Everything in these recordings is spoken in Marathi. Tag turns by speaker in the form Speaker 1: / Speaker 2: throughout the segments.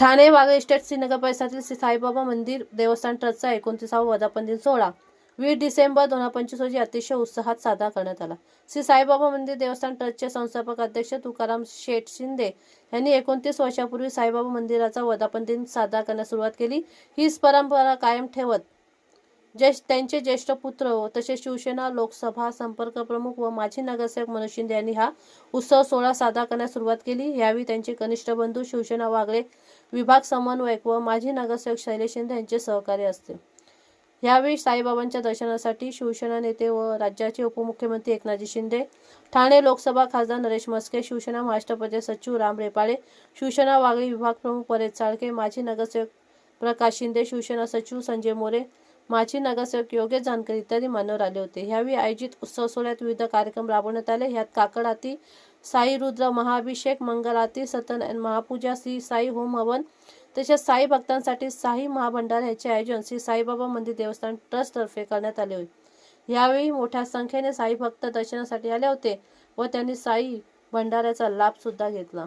Speaker 1: ठाणे वाघ इस्टेट श्रीनगर परिसरातील श्री साईबाबा मंदिर देवस्थान ट्रस्टचा एकोणतीसावा वर्धापन दिन सोहळा. वीस डिसेंबर दोन हजार पंचवीस रोजी अतिशय उत्साहात साजरा करण्यात आला. श्री साईबाबा मंदिर देवस्थान ट्रस्टचे संस्थापक अध्यक्ष तुकाराम शेठ शिंदे यांनी एकोणतीस वर्षापूर्वी साईबाबा मंदिराचा वर्धापन दिन साजरा करण्यास सुरुवात केली. हीच परंपरा कायम ठेवत ज्येष्ठ त्यांचे ज्येष्ठ पुत्र तसेच शिवसेना लोकसभा संपर्क प्रमुख व माजी नगरसेवक मनोज शिंदे यांनी हा उत्सव सोहळा साजरा करण्यास सुरुवात केली. यावेळी त्यांचे कनिष्ठ बंधू शिवसेना वागळे विभाग समन्वयक व माजी नगरसेवक शैलेश शिंदे यांचे सहकार्य असते. यावेळी साईबाबांच्या दर्शनासाठी शिवसेना नेते व राज्याचे उपमुख्यमंत्री एकनाथजी शिंदे ठाणे लोकसभा खासदार नरेश मस्के शिवसेना महाराष्ट्र प्रदेश सचिव राम रेपाळे शिवसेना वागळे विभाग प्रमुख परेश चाळके माजी नगरसेवक प्रकाश शिंदे शिवसेना सचिव संजय मोरे माजी नगरसेवक योग्य जानकर इत्यादी मान्यवर आले होते. यावेळी आयोजित उत्सव सोहळ्यात विविध कार्यक्रम राबवण्यात आले. ह्यात काकड साई रुद्र महाअभिषेक मंगल आरती महापूजा श्री साई होम हवन तसेच साई भक्तांसाठी साई महाभंडार याचे आयोजन श्री साईबाबा मंदिर देवस्थान ट्रस्टतर्फे करण्यात आले होते. यावेळी मोठ्या संख्येने साई भक्त दर्शनासाठी आले होते व त्यांनी साई भंडाऱ्याचा लाभ सुद्धा घेतला.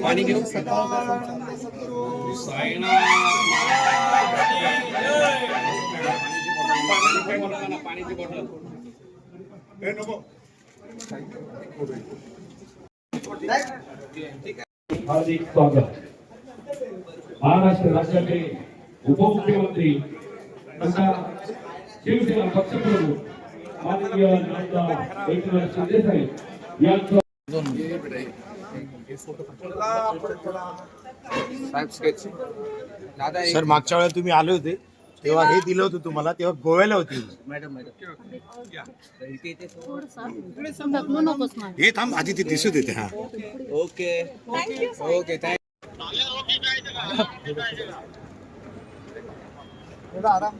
Speaker 2: पाणी घेऊ पाण्याची बॉटल
Speaker 3: हार्दिक स्वागत महाराष्ट्र राज्याचे उपमुख्यमंत्री तथा शिवसेना पक्षप्रमुख माननीय नामदार एकनाथ शिंदे साहेब यांचं
Speaker 2: साहेब स्केच दादा एक
Speaker 4: सर मागच्या वेळेला तुम्ही आले होते तेव्हा हे दिलं होतं तुम्हाला तेव्हा गोव्याला होती.
Speaker 2: मॅडम मॅडम इथे इथे
Speaker 4: हे थांब आधी ते दिसत येते हा.
Speaker 2: ओके. ओके थँक
Speaker 5: थोडा आराम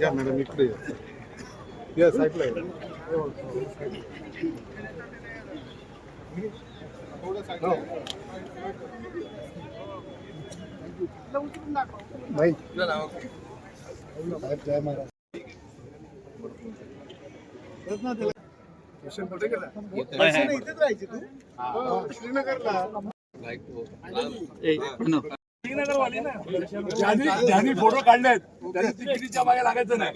Speaker 4: या मॅडम इकडे या. या साईडला जय महाराज. कुठे गेला? इथेच राहायची तू. हो, ना.
Speaker 6: ज्यांनी ज्यांनी फोटो काढलेत त्यांनी तिकिटीच्या मागे लागायचं नाही.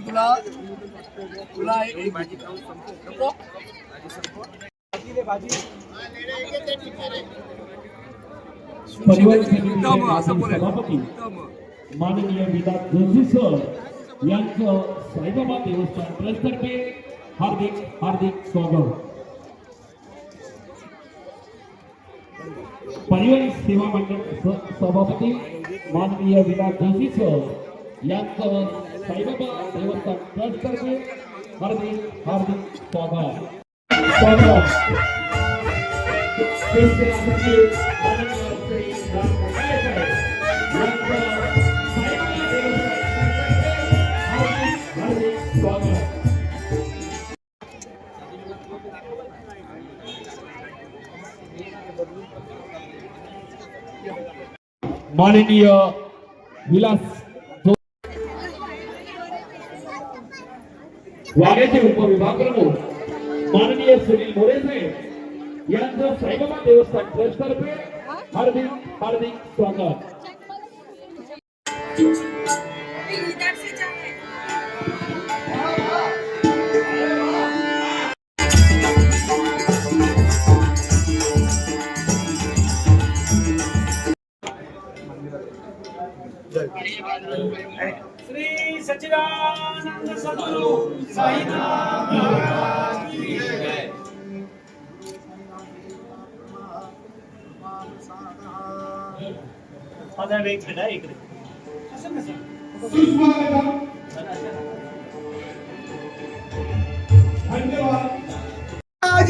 Speaker 6: तुला तुला एक भाजी बोलायचं
Speaker 3: सभापती
Speaker 6: उत्तम
Speaker 3: माननीय विलास जोशी सर साईबाबा देवस्थान हार्दिक हार्दिक स्वागत. परिवहन सेवा मंडळ सभापती माननीय विलास जोशी सर यांचं साईबाबा देवस्थान ट्रस्टतर्फे हार्दिक हार्दिक स्वागत. स्वागत. माननीय विलास वाड्याचे उपविभाग प्रमुख माननीय सुनील मोरे साहेब यांचं साईबाबा देवस्थान ट्रस्ट तर्फे हार्दिक हार्दिक स्वागत.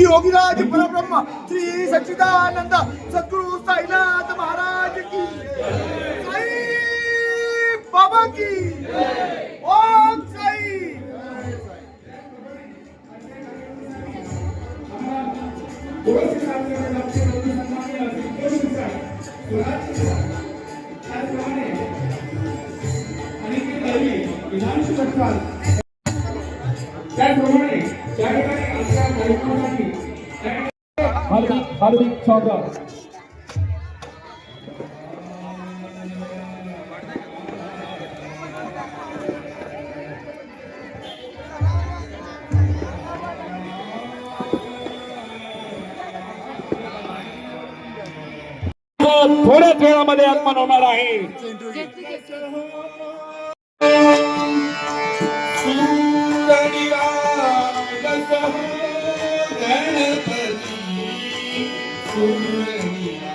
Speaker 5: योगीराज परब्रह्म श्री सच्चिदानंद सद्गुरु साईनाथ महाराज की साई बाबा की
Speaker 3: त्याचप्रमाणे त्या ठिकाणी आमच्या कार्यक्रमासाठी हार्दिक हार्दिक स्वागत थोड्याच वेळामध्ये आगमन होणार आहे. राम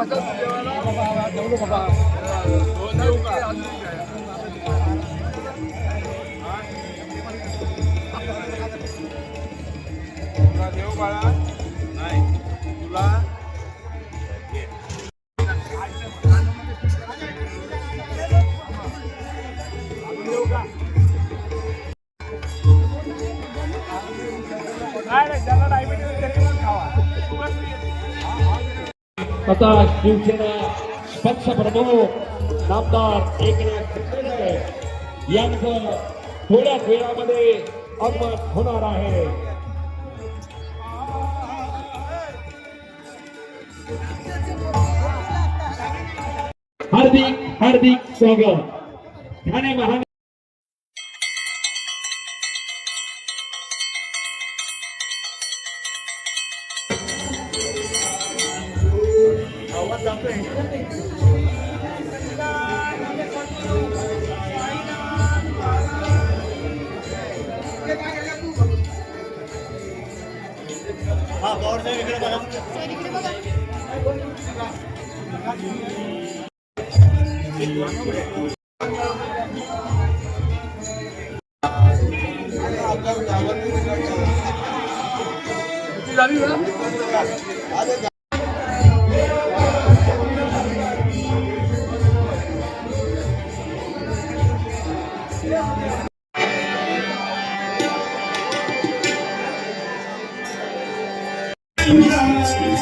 Speaker 2: 我
Speaker 3: 都 शिवसेना पक्ष प्रमुख नामदार एकनाथ शिंदे यांचं थोड्याच वेळामध्ये होणार आहे. हार्दिक हार्दिक स्वागत. ठाणे महानगर
Speaker 5: Thank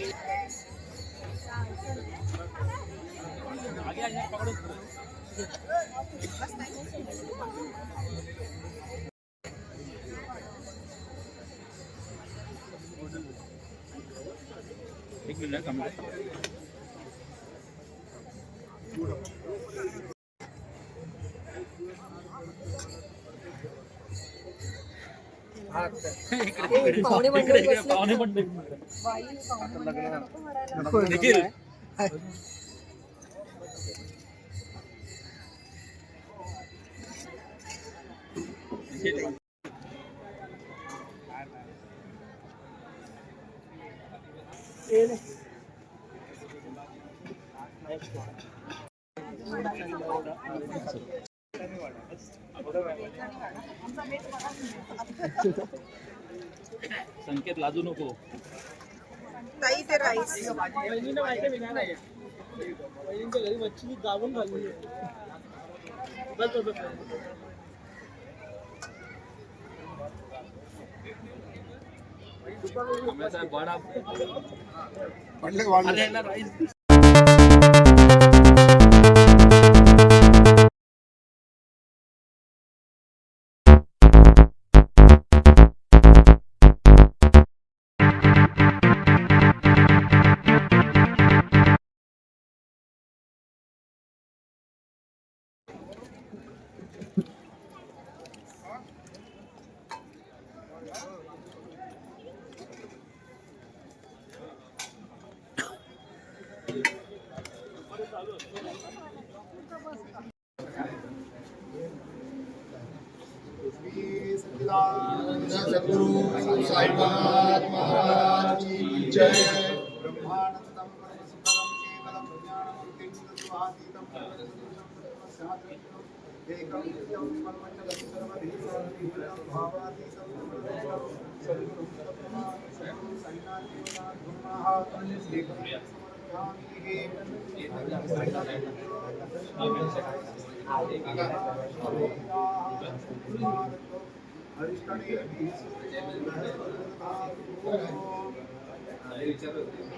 Speaker 7: Yes. आपुली वाटे महादे थोडे
Speaker 5: त्यावेळी पुढे
Speaker 7: संकेत लाजू नको.
Speaker 8: ताई ते राईस
Speaker 7: बहिणीने नाही घरी
Speaker 5: मच्छी गावून खाल्ली बस बस बस. बड़ा राईस ज्ञानमूर्तिं सद्गुहातीतं परमसुखदम एकं नित्यं परमचलं सर्वधीशं भावातीतं सद्गुरुं सद्गुरुं साईनाथ देवनाथ गुरुनाथ एकं समर्पयामि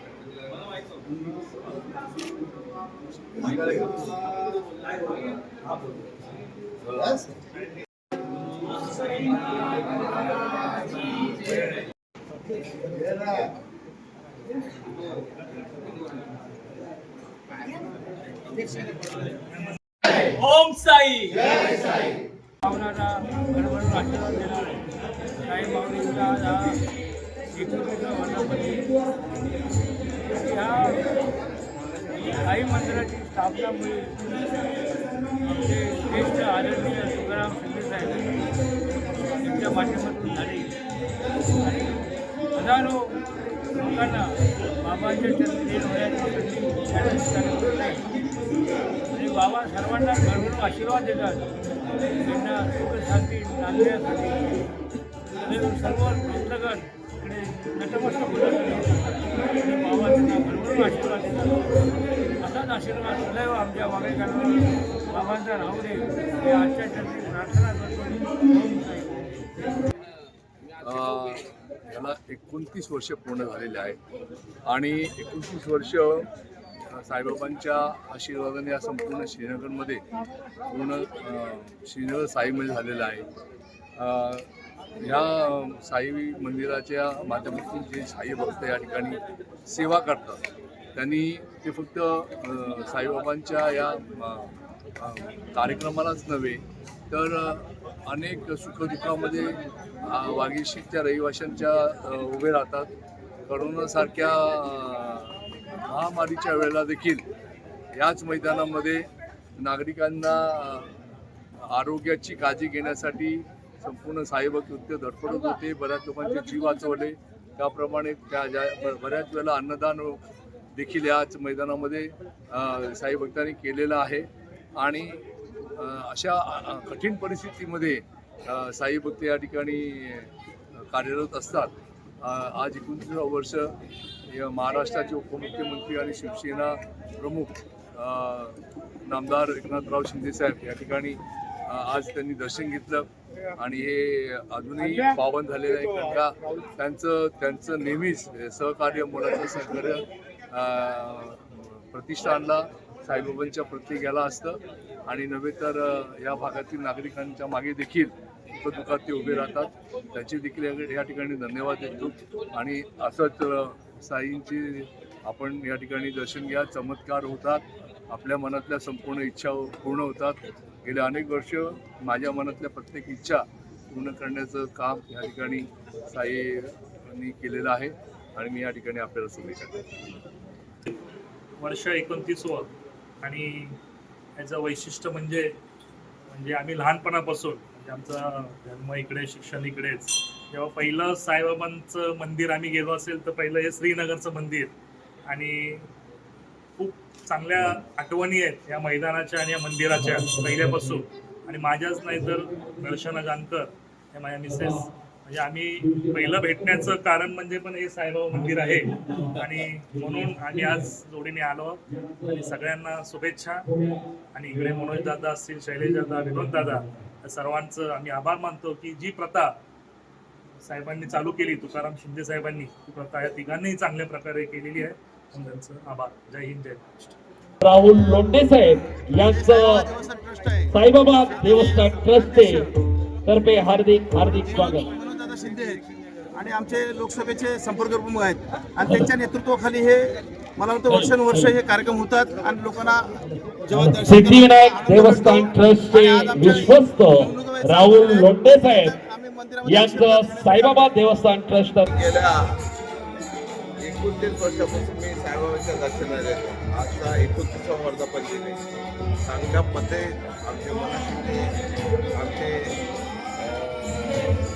Speaker 7: ओम साई। भावनाचा भरभरून आशीर्वाद देणार साई भावनेचा हा एकोणीसचा ह्या साई मंदिराची स्थापनामुळे आमचे ज्येष्ठ आदरणीय सुखराम शिंदे साहेब यांच्या माध्यमातून झाली. आणि हजारो लोकांना बाबांच्या चरणी होण्याची आणि बाबा सर्वांना भरभरून आशीर्वाद देतात. त्यांना सुख शांती नांदण्यासाठी सर्व भक्तगण इकडे आशीर्वाद देतात असाच आशीर्वाद सदैव आमच्या वागेकरांना बाबांचा राहू दे हे आजच्या प्रार्थना करतो
Speaker 9: याला एकोणतीस वर्ष पूर्ण झालेले आहे. आणि एकोणतीस वर्ष साईबाबांच्या आशीर्वादाने या संपूर्ण श्रीनगरमध्ये पूर्ण श्रीनगर साईमध्ये झालेलं आहे. ह्या साई मंदिराच्या माध्यमातून जे साई भक्त या ठिकाणी सेवा करतात त्यांनी ते फक्त साईबाबांच्या या कार्यक्रमालाच नव्हे तर अनेक सुखदुःखामध्ये अ, वागीशीच्या रहिवाशांच्या उभे राहतात. करोनासारख्या महामारीच्या वेळेला देखील याच मैदानामध्ये नागरिकांना आरोग्याची काळजी घेण्यासाठी संपूर्ण साहेब कृत्य धडपडत होते. बऱ्याच लोकांचे जीव वाचवले. त्याप्रमाणे त्या ज्या बऱ्याच वेळेला अन्नदान देखील याच मैदानामध्ये साई भक्तांनी केलेलं आहे. आणि अशा कठीण परिस्थितीमध्ये साई भक्त या ठिकाणी कार्यरत असतात. आज एकोणतीसावं वर्ष महाराष्ट्राचे उपमुख्यमंत्री आणि शिवसेना प्रमुख नामदार एकनाथराव शिंदेसाहेब या ठिकाणी आज त्यांनी दर्शन घेतलं आणि हे अजूनही पावन झालेलं आहे. कारण का त्यांचं त्यांचं नेहमीच सहकार्य मुलाचं सहकार्य प्रतिष्ठानला साईबाबांच्या प्रत्येकाला असतं. आणि नव्हे तर या भागातील नागरिकांच्या मागे देखील दुःखात ते उभे राहतात. त्याचे देखील या- ठिकाणी धन्यवाद देतो. आणि असंच अ, साईंची आपण या ठिकाणी दर्शन घ्या. चमत्कार होतात. आपल्या मनातल्या संपूर्ण इच्छा पूर्ण होतात. गेले अनेक वर्ष माझ्या मनातल्या प्रत्येक इच्छा पूर्ण करण्याचं काम या ठिकाणी साईंनी केलेलं आहे आणि मी या ठिकाणी आपल्याला शुभेच्छा
Speaker 10: वर्ष एकोणतीसवर आणि याचं वैशिष्ट्य म्हणजे म्हणजे आम्ही लहानपणापासून म्हणजे आमचा जन्म इकडे शिक्षण इकडेच जेव्हा पहिलं साईबाबांचं मंदिर आम्ही गेलो असेल तर पहिलं हे श्रीनगरचं मंदिर. आणि खूप चांगल्या आठवणी आहेत या मैदानाच्या आणि या मंदिराच्या पहिल्यापासून. आणि माझ्याच नाही तर दर्शना जानकर हे माझ्या मिसेस म्हणजे आम्ही पहिलं भेटण्याचं कारण म्हणजे पण हे साईबाबा मंदिर आहे. आणि म्हणून आम्ही आज जोडीने आलो. आणि सगळ्यांना शुभेच्छा. आणि इकडे मनोज दादा असतील शैलेश दादा विनोद दादा या सर्वांचं आम्ही आभार मानतो की जी प्रथा साहेबांनी चालू केली तुकाराम शिंदे साहेबांनी ती प्रथा या तिघांनीही चांगल्या प्रकारे केलेली आहे. त्यांचं आभार. जय हिंद जय महाराष्ट्र.
Speaker 3: राहुल लोंढे साहेब यांचं साईबाबा देवस्थान ट्रस्ट तर्फे हार्दिक हार्दिक स्वागत.
Speaker 4: शिंदे आणि आमचे लोकसभेचे संपर्क प्रमुख आहेत. आणि त्यांच्या नेतृत्वाखाली हे मला वाटतं वर्षानुवर्ष हे कार्यक्रम होतात आणि लोकांना
Speaker 3: सिद्धिविनायक देवस्थान. ट्रस्टचे विश्वस्त राहुल लोंढे साहेब यांचं साईबाबा देवस्थान ट्रस्ट
Speaker 6: गेल्या एकोणतीस वर्षापासून मी साईबाबांच्या दर्शनाला येतो. आजचा एकोणतीसवा वर्धापन दिन आहे. चांगल्या पद्धतीने आमचे मनाशिंदे आमचे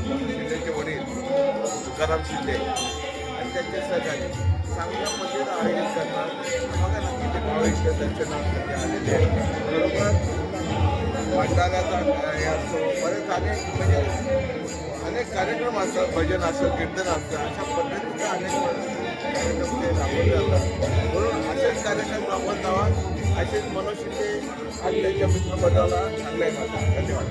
Speaker 6: शिंदेचे वडील तुकाराम शिंदे आणि त्यांचे सहकारी चांगल्या पद्धतीने आयोजन करतात. बघा ना किती भाविक दर्शनासाठी आलेले आहेत. बरोबर? भंडाऱ्याचा काय असतो बरेच अनेक म्हणजे अनेक कार्यक्रम असतात भजन असतं कीर्तन असतं अशा पद्धतीचे अनेक कार्यक्रम ते राबवले जातात म्हणून असेच कार्यक्रम राबवत जावा असेच मनोज शिंदे आणि त्यांच्या मित्रमंडळाला चांगले धन्यवाद.